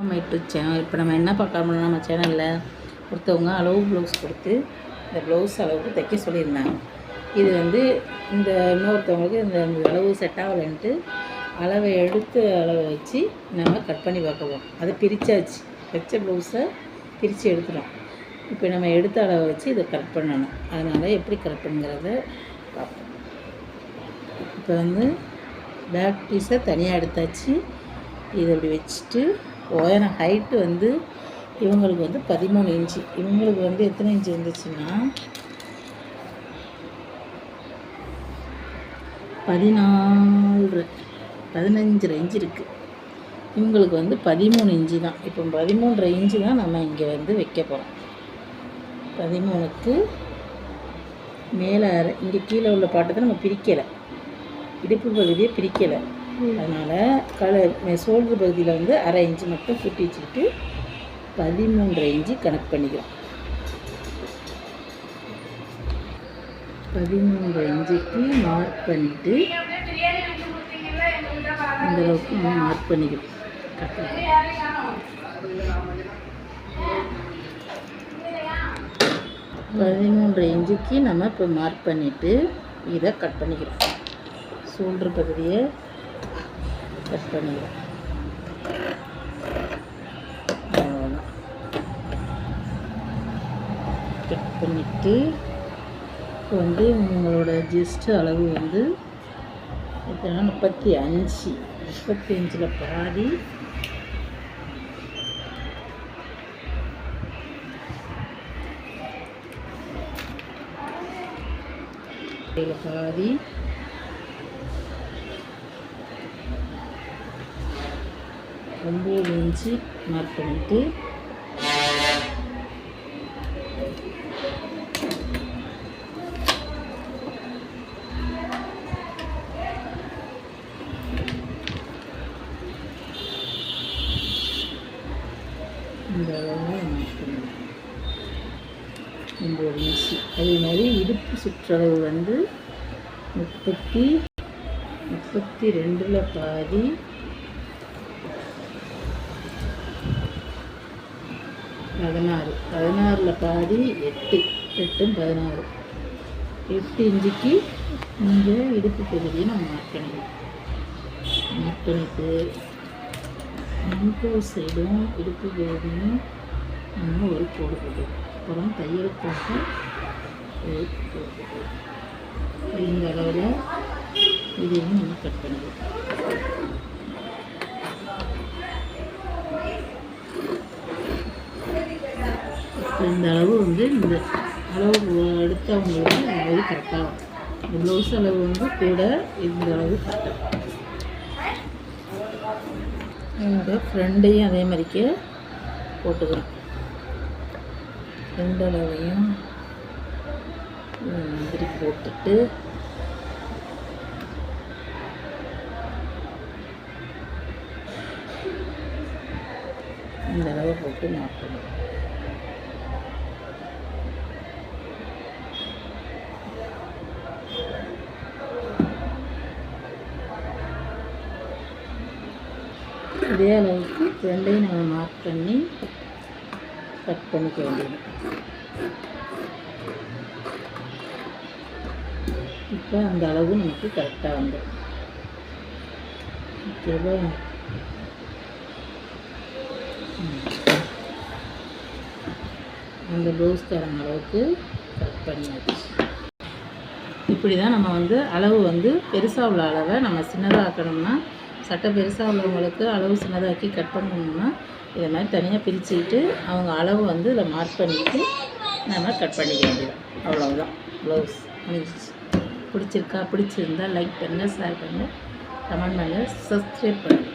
நம்ம YouTube channel இப்போ நம்ம என்ன பார்க்கறோம்னா நம்ம சேனலில் ஒருத்தவங்க அளவு ப்ளவுஸ் கொடுத்து இந்த ப்ளவுஸ் அளவுக்கு தைக்க சொல்லியிருந்தாங்க. இது வந்து இந்த இன்னொருத்தவங்களுக்கு இந்த அளவு செட் ஆகலைன்ட்டு அளவை எடுத்து அளவை வச்சு நம்ம கட் பண்ணி பார்க்குவோம் அதை பிரித்தாச்சு தைச்ச ப்ளவுஸை பிரித்து எடுத்துடும் இப்போ நம்ம எடுத்த அளவை வச்சு இதை கட் பண்ணணும். அதனால் எப்படி கட் பண்ணுங்கிறத பார்ப்போம். இப்போ வந்து பேக் பீஸை தனியாக எடுத்தாச்சு. இதை அப்படி வச்சுட்டு உயரம் ஹைட்டு வந்து இவங்களுக்கு வந்து பதிமூணு இன்ச்சு. இவங்களுக்கு வந்து எத்தனை இன்ச்சு வந்துச்சுன்னா பதினாலு பதினஞ்சரை இன்ச்சு இருக்குது இவங்களுக்கு வந்து பதிமூணு இன்ச்சு தான். இப்போ பதிமூன்றரை இன்ச்சு தான் நம்ம இங்கே வந்து வைக்க போகிறோம் பதிமூணுக்கு மேலே அரை. இங்கே கீழே உள்ள பாட்டத்தை நம்ம பிரிக்கலை. இடுப்பு பகுதியை பிரிக்கலை. அதனால் கலர் சோல்டர் பகுதியில் வந்து அரை இன்ச்சு மட்டும் கூட்டி வச்சுக்கிட்டு பதிமூன்றரை இன்ச்சு கணக்கு பண்ணிக்கிறோம். பதிமூன்றரை இன்ச்சுக்கு மார்க் பண்ணிவிட்டு இந்த மார்க் பண்ணிக்கிறோம். பதிமூன்று இன்ச்சுக்கு நம்ம இப்போ மார்க் பண்ணிவிட்டு இதை கட் பண்ணிக்கிறோம். ஷோல்டர் பகுதியை கட் பண்ணிடுவோம் அவ்வளோதான் கட் பண்ணிவிட்டு இப்போ வந்து உங்களோட ஜஸ்ட் அளவு வந்து எத்தனை முப்பத்தி அஞ்சு. முப்பத்தி அஞ்சில் பாதி. பாதி. ஒம்பது இன்ச்சு மார்க் பண்ணிவிட்டு இந்த அளவில் மார்க் பண்ணுவோம் ஒம்பது இன்ச்சு அதே மாதிரி இடுப்பு சுற்றளவு வந்து முப்பத்தி முப்பத்தி ரெண்டில் பாதி பதினாறு. பதினாறில் பாதி எட்டு. எட்டும் பதினாறு. எட்டு இஞ்சிக்கு இங்கே இடுப்பு பகுதியை நம்ம மார்க் பண்ணிக்கலாம் மார்க் பண்ணிட்டு சைடும் இடுப்பு பகுதியும் நம்ம ஒரு கோடு போட்டுக்கணும். அப்புறம் தையல் ஒரு கோடு போட்டுக்கலாம் இந்த அளவில் இதையும் நம்ம கட் பண்ணிக்கலாம் இந்த அளவு வந்து இந்த அளவு எடுத்தவங்களுக்கு இந்த அளவு கரெக்டாக இந்த ப்ளவுஸ் அளவு வந்து கூட இந்த அளவு கரெக்டாக இந்த ஃப்ரெண்டையும் அதே மாதிரிக்கே போட்டுக்கிறோம். ரெண்டு அளவையும் இந்த மாதிரி போட்டுட்டு இந்த அளவு போட்டு மாற்றணும் இதே அளவுக்கு ரெண்டையும் நம்ம மார்க் பண்ணி கட் பண்ணிக்க வேண்டியது. இப்போ அந்த அளவு நமக்கு கரெக்டாக வந்துடும் ஓகேவா? ப்ளவுஸ் தரம் அளவுக்கு கட் பண்ணியாச்சு. இப்படி தான் நம்ம வந்து அளவு வந்து பெருசாக உள்ள அளவை நம்ம சின்னதாக ஆக்கணும்னா சட்டை பெருசாக உள்ளவங்களுக்கு அளவு சின்னதாக்கி கட் பண்ணணும்னா இதை மாதிரி தனியாக பிரிச்சுக்கிட்டு அவங்க அளவு வந்து இதை மார்க் பண்ணிவிட்டு நம்ம கட் பண்ணிக்க வேண்டியது அவ்வளோதான் ப்ளவுஸ் முடிஞ்சிச்சு. பிடிச்சிருக்கா? பிடிச்சிருந்தா லைக் பண்ணுங்கள் ஷேர் பண்ணுங்கள் கமெண்ட் பண்ணுங்கள் சப்ஸ்கிரைப் பண்ணுங்கள்